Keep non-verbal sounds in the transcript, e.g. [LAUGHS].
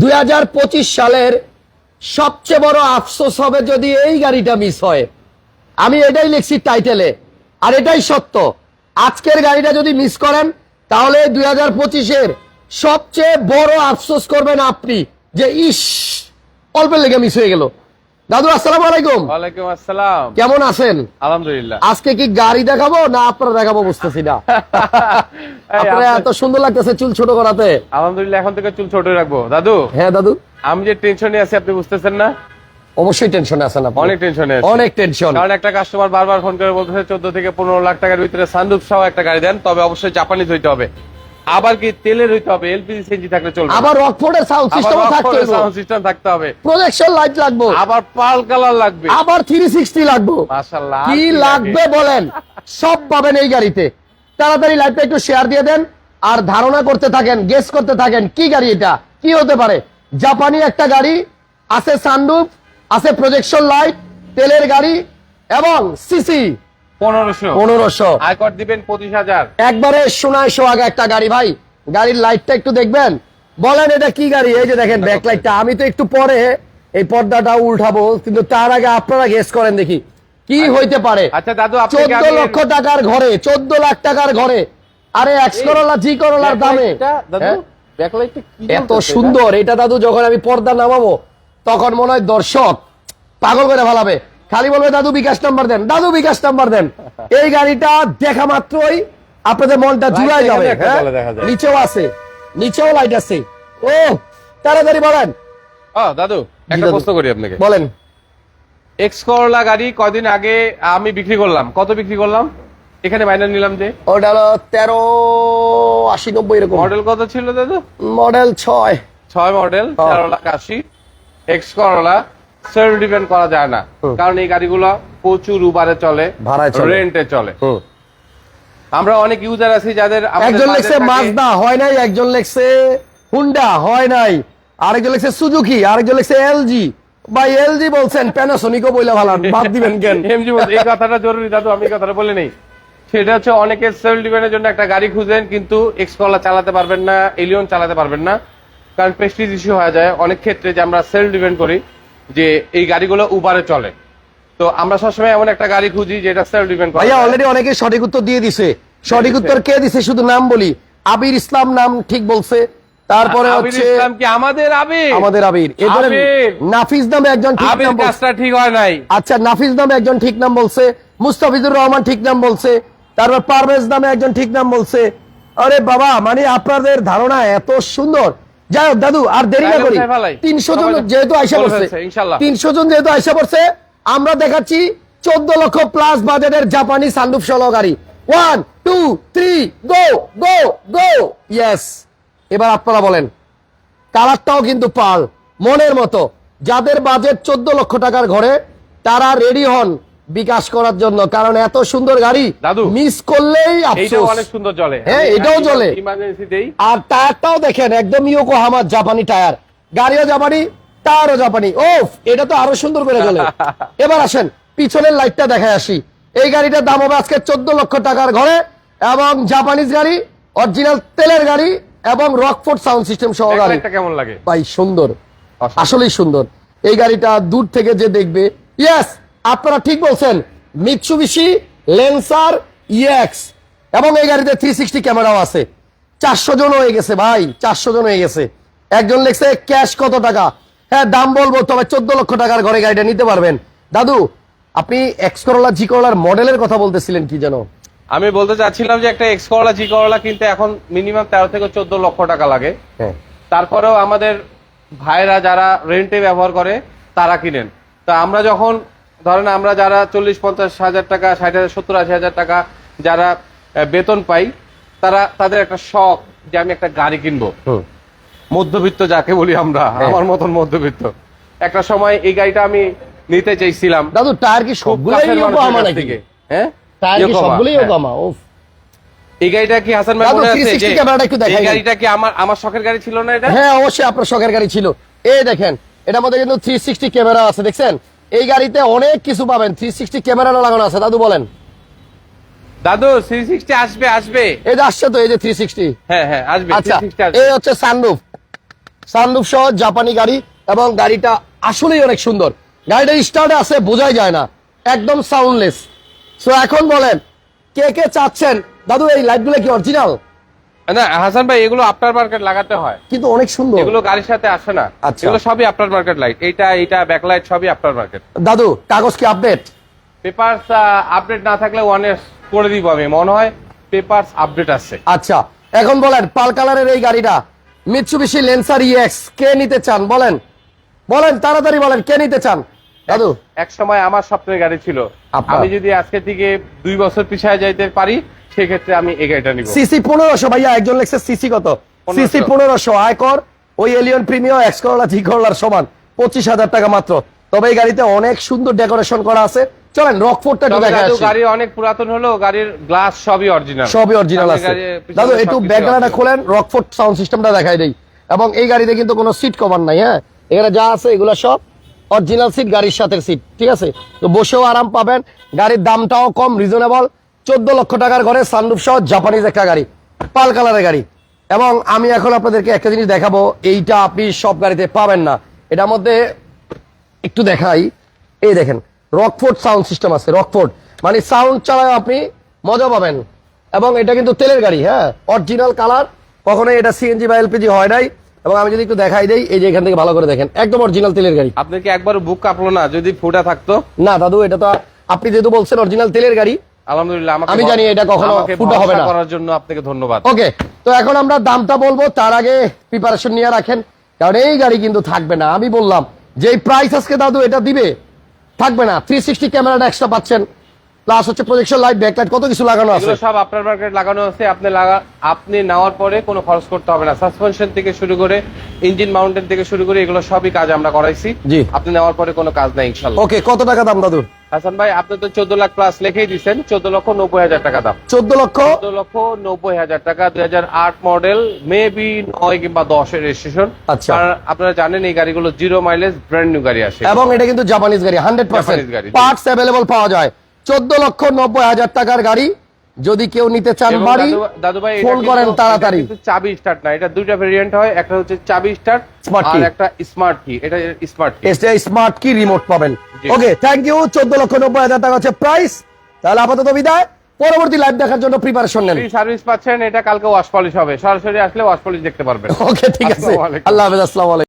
দুই হাজার পঁচিশ সালের সবচেয়ে বড় আফসোস হবে যদি এই গাড়িটা মিস হয়। আমি এটাই লিখছি টাইটেলে আর এটাই সত্য। আজকের গাড়িটা যদি মিস করেন, তাহলে দুই হাজার পঁচিশের সবচেয়ে বড় আফসোস করবেন আপনি যে ইস, অল্পের লেগে মিস হয়ে গেল। দাদু আসসালামু আলাইকুম। ওয়ালাইকুম আসসালাম। কেমন আছেন? আলহামদুলিল্লাহ। আজকে কি গাড়ি দেখাবো না আপনারা দেখাবো বুঝতেছি না? [LAUGHS] আপনারা এত সুন্দর লাগতেছে চুল ছোট করাতে। আলহামদুলিল্লাহ এখন থেকে চুল ছোট রাখব। দাদু হ্যাঁ দাদু। আমি যে টেনশনে আছি আপনি বুঝতেছেন না? অবশ্যই টেনশনে আছেন আপনি। অনেক টেনশনে অনেক টেনশন কারণ একটা কাস্টমার বারবার ফোন করে বলতেছে চোদ্দ থেকে পনেরো লাখ টাকার ভিতরে সানরুফ সহ একটা গাড়ি দেন তবে অবশ্যই জাপানিজ হইতে হবে। আবার কি তেলের হইতে হবে? এলপিজি সিএনজি থাকলে চলবে। আবার রকফোর্ডের সাউন্ড আবার সিস্টেম থাকতে Rockford সাউন্ড সিস্টেম থাকতে হবে। প্রজেকশন লাইট লাগবে। আবার পাল কালার লাগবে। আবার থ্রি সিক্সটি লাগবে। মাশাআল্লাহ কি লাগবে বলেন? সব পাবেন এই গাড়িতে। তাড়াতাড়ি লাইটটা একটু শেয়ার দিয়ে দেন। আর ধারণা করতে থাকেন গেস করতে থাকেন কি গাড়ি এটা? কি হতে পারে? জাপানি একটা গাড়ি আছে সানরুফ আছে প্রজেকশন লাইট তেলের গাড়ি এবং সিসি পনেরোশো। পনেরোশো। আয়কর দিবেন পঁচিশ হাজার। একবারে সোনায় সোহাগে একটা গাড়ি ভাই। গাড়ির লাইটটা একটু দেখবেন। বলেন এটা কি গাড়ি? এই যে দেখেন ব্যাক আমি তো একটু পরে এই পর্দাটা উল্টাবো কিন্তু তার আগে আপনারা গেস করেন দেখি। কি হইতে পারে? আচ্ছা দাদু চোদ্দ লক্ষ টাকার ঘরে চোদ্দ লাখ টাকার ঘরে। আরে এক্স করোলা জি করোলার দামে। হ্যাঁ? এত সুন্দর। এটা দাদু যখন আমি পর্দা নামাবো তখন মনে হয় দর্শক পাগল করে ফেলাবে। খালি বলবে দাদু বিকাশ নাম্বার দেন। দাদু বিকাশ নাম্বার দেন। এই গাড়িটা দেখা মাত্রই আপনাদের মনটা জুড়াই যাবে হ্যাঁ? নিচেও আছে নিচেও লাইট আছে। ও তাড়াতাড়ি বলেন। দাদু একটা প্রশ্ন করি আপনাকে। বলেন। এক্স করলা গাড়ি কদিন আগে আমি বিক্রি করলাম? কত বিক্রি করলাম? এখানে মাইনার নিলাম যে। ওটা হলো তেরো আশি নব্বই এরকম। মডেল কত ছিল দাদু? মডেল ছয়। ছয় মডেল হ্যাঁ। তেরো লাখ আশি। এক্স করলা সেল ডিপেন্ড করা যায় না। কারণ এই গাড়িগুলো প্রচুর উবারে চলে রেন্টে চলে। আমরা অনেক ইউজার আছি যাদের একজন লেখছে মাজদা হয় নাই। একজন লেখছে হুন্ডা হয় নাই। আরেকজন লেখছে সুজুকি আরেকজন লেখছে এলজি ভাই এলজি বলছেন প্যানাসোনিকও বইলা ভালান বাদ দিবেন কেন? [LAUGHS] এমজি এই কথাটা জরুরি দাদু আমি কথাটা বলে নেই। সেটা হচ্ছে অনেকে সেলফ ডিপেন্ডের জন্য একটা গাড়ি খুঁজেন কিন্তু এক্স কলা চালাতে পারবেন না এলিয়ন চালাতে পারবেন না কারণ প্রেস্টিজ ইস্যু হয়ে যায়। অনেক ক্ষেত্রে যে আমরা সেলফ ডিপেন্ড করি যে এই গাড়িগুলো উবারে চলে। তো আমরা সবসময় এমন একটা গাড়ি খুঁজি যেটা সেলফ ডিপেন্ড করে। ভাইয়া অলরেডি অনেকে সঠিক উত্তর দিয়ে দিছে। সঠিক উত্তর কে দিছে শুধু নাম বলি? আবির ইসলাম নাম ঠিক বলছে। তারপরে আবির হচ্ছে ইসলাম কি আমাদের আবির? আমাদের আবির। এবারে। নাফিস নামে একজন ঠিক নাম বলছে। কাজটা ঠিক হয় নাই। আচ্ছা নাফিস নামে একজন ঠিক নাম বলছে। মুস্তাফিজুর রহমান ঠিক নাম বলছে। তারপর পারভেজ নামে একজন ঠিক নাম বলছে। আরে বাবা মানে আপনাদের ধারণা এত সুন্দর। যাই হোক দাদু আর দেরি না করি। তিনশো জন যেহেতু আইসা পড়ছে তিনশো জন যেহেতু আইসা পড়ছে আমরা দেখাচ্ছি চোদ্দ লক্ষ প্লাস বাজেটের জাপানি সানরুফ সহ গাড়ি। One two three go go go yes এবার আপনারা বলেন কালারটাও কিন্তু পাল মনের মতো। যাদের বাজেট চোদ্দ লক্ষ টাকার ঘরে তারা রেডি হন বিকাশ করার জন্য কারণ এত সুন্দর গাড়ি দাদু, মিস করলেই অনেক সুন্দর চলে হ্যাঁ, এটাও চলে। আর টায়ারটাও দেখেন একদম ইয়োকো হামার জাপানি টায়ার। গাড়িও জাপানি টায়ারও জাপানি ওফ এটা তো আরও সুন্দর করে চলে [LAUGHS] এবার আসেন পিছনের লাইটটা দেখায় আসি। এই গাড়িটার দাম হবে আজকে চোদ্দ লক্ষ টাকার ঘরে এবং জাপানিজ গাড়ি অরিজিনাল তেলের গাড়ি এবং রকফোর্ড সাউন্ড সিস্টেম সহ গাড়ি। কেমন লাগে। ভাই সুন্দর। আসলেই সুন্দর। এই গাড়িটা দূর থেকে যে দেখবে ইয়েস আপনারা ঠিক বলছেন মিৎসুবিশি লেন্সার ইএক্স এবং এই গাড়িতে থ্রি সিক্সটি ক্যামেরাও আছে। চারশো জন হয়ে গেছে ভাই চারশো জন হয়ে গেছে। একজন লিখছে ক্যাশ কত টাকা? হ্যাঁ দাম বলব তবে চোদ্দ লক্ষ টাকার ঘরে গাড়িটা নিতে পারবেন। দাদু আপনি এক্স করোলা জি করোলার মডেলের কথা বলতেছিলেন কি যেন? আমি বলতে চাচ্ছিলাম যে একটা এক্স করলা জি করলা কিনতে এখন মিনিমাম তেরো থেকে চোদ্দ লক্ষ টাকা লাগে। হ্যাঁ। তারপরেও আমাদের ভাইরা যারা রেন্টে ব্যবহার করে তারা কিনেন। তা আমরা যখন ধরেন আমরা যারা চল্লিশ পঞ্চাশ হাজার টাকা ষাট হাজার সত্তর আশি হাজার টাকা যারা বেতন পাই তারা তাদের একটা শখ যে আমি একটা গাড়ি কিনবো। মধ্যবিত্ত যাকে বলি আমরা আমার মতন মধ্যবিত্ত। একটা সময় এই গাড়িটা আমি নিতে চাইছিলাম। দাদু টায়ার কি সবগুলোই কাছের ইয়োকো মানুষের হামা কাছ নাকি? থেকে। হ্যাঁ? টায়ার কি সবগুলোই হ্যাঁ। ইয়োকো হামা ওফ এই গাড়িটা কি হাসান ভাই মনে আছে? যে ক্যামেরাটা একটু দেখাই এই গাড়িটা কি আমার আমার শখের গাড়ি ছিল না এটা? হ্যাঁ অবশ্যই আপনার শখের গাড়ি ছিল। এই দেখেন এটার মধ্যে কিন্তু থ্রি সিক্সটি ক্যামেরা আছে দেখছেন? এই গাড়িতে অনেক কিছু পাবেন। থ্রি সিক্সটি ক্যামেরা লাগানো আছে। দাদু বলেন। দাদু থ্রি সিক্সটি আসবে আসবে। এই যে আসছে তো এই যে থ্রি সিক্সটি হ্যাঁ হ্যাঁ আসবে আচ্ছা এই হচ্ছে সানরুফ সানরুফ সহ জাপানি গাড়ি এবং গাড়িটা আসলেই অনেক সুন্দর। গাড়িটা স্টার্ট আছে বোঝাই যায় না। একদম সাউন্ডলেস সো এখন বলেন কে কে চাচ্ছেন? দাদু এই লাইটগুলো কি অরিজিনাল না হাসান ভাই এগুলো আপনার মার্কেট লাগাতে হয়। কিন্তু অনেক সুন্দর। এগুলো গাড়ির সাথে আসে না। আচ্ছা। এগুলো সবই আপনার মার্কেট লাইট এইটা এইটা ব্যাকলাইট সবই আপনার মার্কেট দাদু কাগজ কি আপডেট পেপারস আপডেট না থাকলে ওয়ানে করে দিব আমি। মনে হয় পেপারস আপডেট আছে। আচ্ছা এখন বলেন পাল কালারের এই গাড়িটা মিৎসুবিশি লেন্সার ইএক্স কে নিতে চান? বলেন। বলেন তাড়াতাড়ি বলেন কে নিতে চান? দাদু। এক সময় আমার স্বপ্নের গাড়ি ছিল? আমি যদি আজকে থেকে দুই বছর পিছায় যাইতে পারি সেক্ষেত্রে আমি এই গাড়িটা নিব। সিসি পনেরোশো ভাইয়া একজন লেখছে সিসি কত? সিসি পনেরোশো আয়কর ওই এলিয়ন প্রিমিয়াম এক্স করলা জি করলার সমান পঁচিশ হাজার টাকা মাত্র। তবে এই গাড়িতে অনেক সুন্দর ডেকোরেশন করা আছে। চলেন রকফোর্ডটা একটু দেখা গাড়ি অনেক পুরাতন হলেও গাড়ির গ্লাস সবই অরিজিনাল সবই অরিজিনাল আছে। দাদু একটু ব্যাকগ্রাউন্ডটা খোলেন রকফোর্ড সাউন্ড সিস্টেমটা দেখাই দেই। এবং এই গাড়িতে কিন্তু কোনো সিট কভার নাই হ্যাঁ? এখানে যা আছে এগুলো সব অরিজিনাল সিট গাড়ির সাথে সিট ঠিক আছে? তো বসেও আরাম পাবেন। গাড়ির দামটাও কম রিজনেবল চোদ্দ লক্ষ টাকার ঘরে সানরুফ সহ জাপানিজ একটা গাড়ি পাল কালারের গাড়ি। এবং আমি এখন আপনাদেরকে একটা জিনিস দেখাবো এইটা আপনি সব গাড়িতে পাবেন না। এটার মধ্যে একটু দেখাই। এই দেখেন রকফোর্ড সাউন্ড সিস্টেম আছে রকফোর্ড মানে সাউন্ড চালায় আপনি মজা পাবেন। এবং এটা কিন্তু তেলের গাড়ি হ্যাঁ? অরিজিনাল কালার কখনোই এটা সিএনজি বা এলপিজি হয় নাই। এবং আমি যদি একটু দেখাই দেই এই যে এখান থেকে ভালো করে দেখেন একদম অরিজিনাল তেলের গাড়ি। আপনার কি একবার বুক কাঁপলো না যদি ফুটা থাকতো? না দাদু এটা তো আপনি যেহেতু বলছেন অরিজিনাল তেলের গাড়ি আলহামদুলিল্লাহ আমি জানি এটা কখনো ফুটো হবে না। করার জন্য আপনাকে ধন্যবাদ। ওকে তো এখন আমরা দামটা বলব তার আগে প্রিপারেশন নিয়ে রাখেন কারণ এই গাড়ি কিন্তু থাকবে না। আমি বললাম যে প্রাইস আজকে দাদু এটা দিবে থাকবে না। থ্রি সিক্সটি ক্যামেরাটা এক্সট্রা পাচ্ছেন। প্লাস হচ্ছে প্রজেকশন লাইট ব্যাকলাইট কত কিছু লাগানো আছে? সব আপনার মার্কেট লাগানো আছে। আপনি লাগা আপনি নেওয়ার পরে কোনো খরচ করতে হবে না। সাসপেনশন থেকে শুরু করে ইঞ্জিন মাউন্টেন থেকে শুরু করে এগুলো সবই কাজ আমরা করাইছি। জি। আপনি নেওয়ার পরে কোনো কাজ নাই ইনশাল্লাহ ওকে কত টাকা দাম দাদু? হাসান ভাই আপনি তো চোদ্দ লাখ প্লাস লিখেই দিচ্ছেন চোদ্দ লক্ষ নব্বই হাজার টাকা দাম। চোদ্দ লক্ষ? চোদ্দ লক্ষ নব্বই হাজার টাকা দুই হাজার আট মডেল মেবি নয় কিংবা দশের রেজিস্ট্রেশন আচ্ছা। আপনারা জানেন এই গাড়িগুলো জিরো মাইলেজ ব্র্যান্ড নিউ গাড়ি আসে। এবং এটা কিন্তু জাপানিজ গাড়ি হান্ড্রেড পার্সেন্ট গাড়ি। পার্টস অ্যাভেলেবল পাওয়া যায়। চোদ্দ লক্ষ নব্বই হাজার টাকার গাড়ি। যদি কেউ নিতে চান বাড়ি দাদু- দাদু ভাই ফোন করেন তাড়াতাড়ি। চাবি স্টার্ট না এটা দুইটা ভেরিয়েন্ট হয় একটা হচ্ছে চাবি স্টার্ট Smart আর একটা স্মার্ট কি এটা স্মার্ট কি এসে স্মার্ট কি রিমোট পাবেন। ওকে থ্যাংক ইউ চোদ্দ লক্ষ নব্বই হাজার টাকা হচ্ছে প্রাইস তাহলে আপাতত বিদায়। পরবর্তী লাইভ দেখার জন্য প্রিপারেশন নেন। ফ্রি সার্ভিস পাচ্ছেন এটা কালকে ওয়াশ পলিশ হবে। সরাসরি আসলে ওয়াশ পলিশ দেখতে পারবেন। ওকে ঠিক আছে। আল্লাহ হাফেজ আসসালামু আলাইকুম।